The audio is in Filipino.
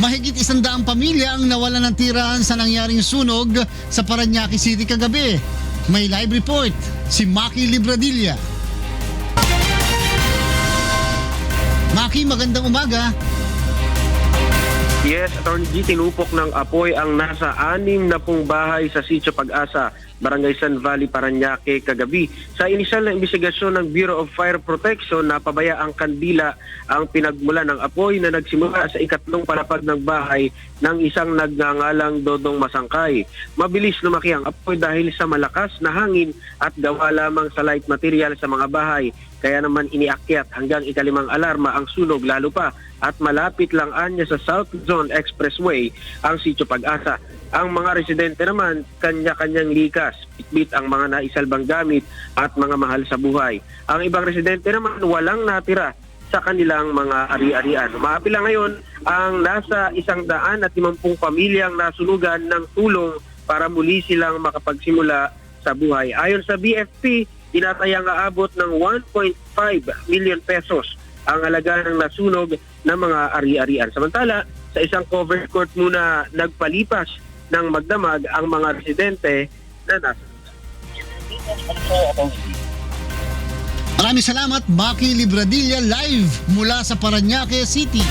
Mahigit isandaang pamilya ang nawala ng tirahan sa nangyaring sunog sa Paranaque City kagabi. May live report si Maki Libradilla. Maki, magandang umaga. Yes, Attorney G, tinupok ng apoy ang nasa anim na pong bahay sa Sitio Pag-asa, Barangay San Valley, Paranaque, kagabi. Sa inisyal na investigasyon ng Bureau of Fire Protection, napabaya ang kandila ang pinagmula ng apoy na nagsimula sa ikatlong palapag ng bahay ng isang nagngangalang Dodong Masangkay. Mabilis lumaki ang apoy dahil sa malakas na hangin at gawa lamang sa light material sa mga bahay. Kaya naman iniakyat hanggang ikalimang alarma ang sunog lalo pa at malapit lang anya sa South Zone Expressway ang sitio Pag-asa. Ang mga residente naman, kanya-kanyang likas, bitbit ang mga naisalbang gamit at mga mahal sa buhay. Ang ibang residente naman walang natira sa kanilang mga ari-arian. Maapila ngayon ang nasa isang daan at limampung pamilyang nasunugan ng tulong para muli silang makapagsimula sa buhay. Ayon sa BFP, tinatayang aabot ng 1.5 million pesos ang halaga ng nasunog ng mga ari-arian. Samantala, sa isang covered court muna nagpalipas ng magdamag ang mga residente na nasa Maraming salamat, Maki Libradilla live mula sa Paranaque City.